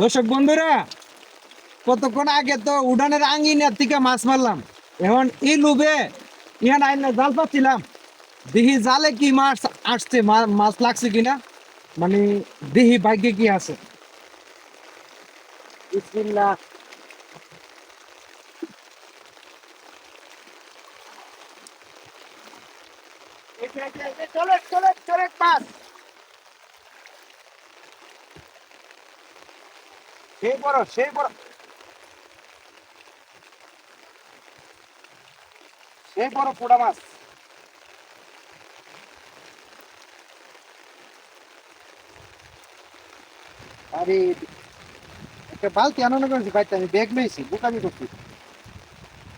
দর্শক বন্ধুরা, কতক্ষণ আগে তো উড়ানের আঙ্গিনার থেকে মাছ মারলাম। এখন এই লুবে ইহান আইন জাল পাচ্ছিলাম। দেখি জালে কি মাছ আসছে মাছ লাগছে কিনা? মানে দেখি ভাগ্যে কি আছে? বিসমিল্লাহ। চলে চলে চলে মাছ। সেই বড় সেই বড় সেই বড় পোড়া মাছ। আরে, একটা বালতি আনন্দ করেছি বাইতে আমি ব্যাগ নিয়েছি বুকামি করছি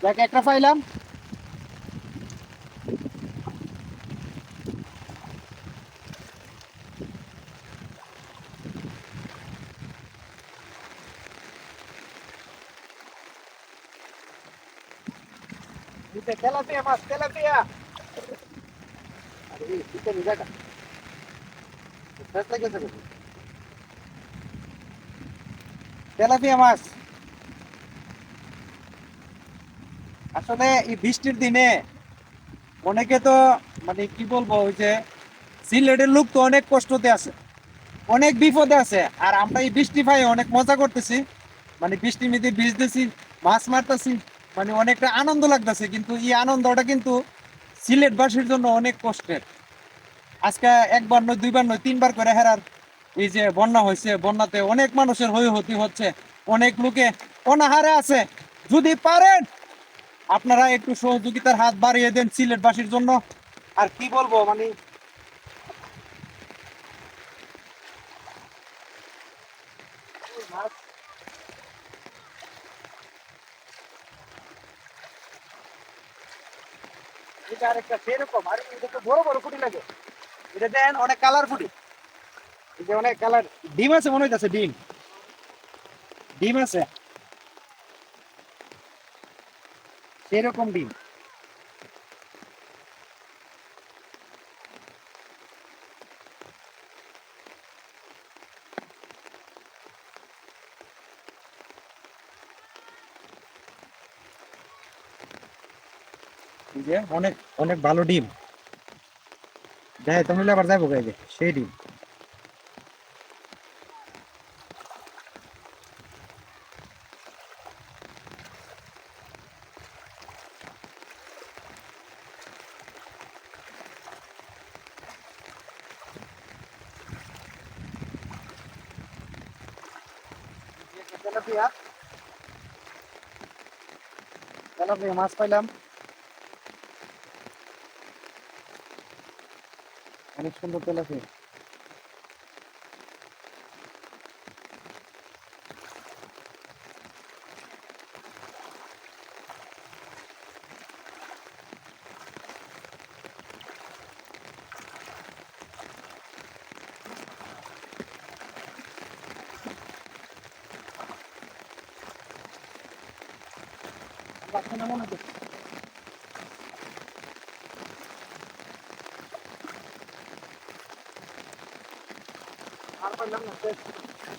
দেখ একটা পাইলাম। আসলে এই বৃষ্টির দিনে অনেকে তো মানে কি বলব, ওই যে সিলেটের লোক তো অনেক কষ্টতে আছে অনেক বিপদে আছে আর আমরা এই বৃষ্টি পাই অনেক মজা করতেছি। মানে বৃষ্টির মধ্যে ভিজতেছি, মাছ মারতেছি মানে অনেকটা আনন্দ লাগতেছে, কিন্তু এই আনন্দটা কিন্তু সিলেটবাসীর জন্য অনেক কষ্টের। আজকে একবার নয়, দুইবার নয়, তিনবার করে হেরার এই যে বন্যা হয়েছে, বন্যাতে অনেক মানুষের হই হতি হচ্ছে, অনেক লোকে অনাহারে আছে। যদি পারেন, আপনারা একটু সহযোগিতার হাত বাড়িয়ে দেন সিলেটবাসীর জন্য। আর কি বলব মানে মাছ এটা আরেকটা সেরকম, আর এটা বড় বড় ফুটি লাগে। এটা দেন অনেক কালার ফুটি এই অনেক কালার ডিম আছে মনে হইতাছে, ডিম। ডিম আছে। সেরকম ডিম। এই যে অনেক অনেক ভালো ডিম দেখ তুমি আবার যাব গাইবে সেই ডিম তেলাপিয়া তেলাপিয়া মাছ পাইলাম অনেক সুন্দর তেলাপিয়া বাচ্চা হচ্ছে না শেষ। 好了把两个先吃了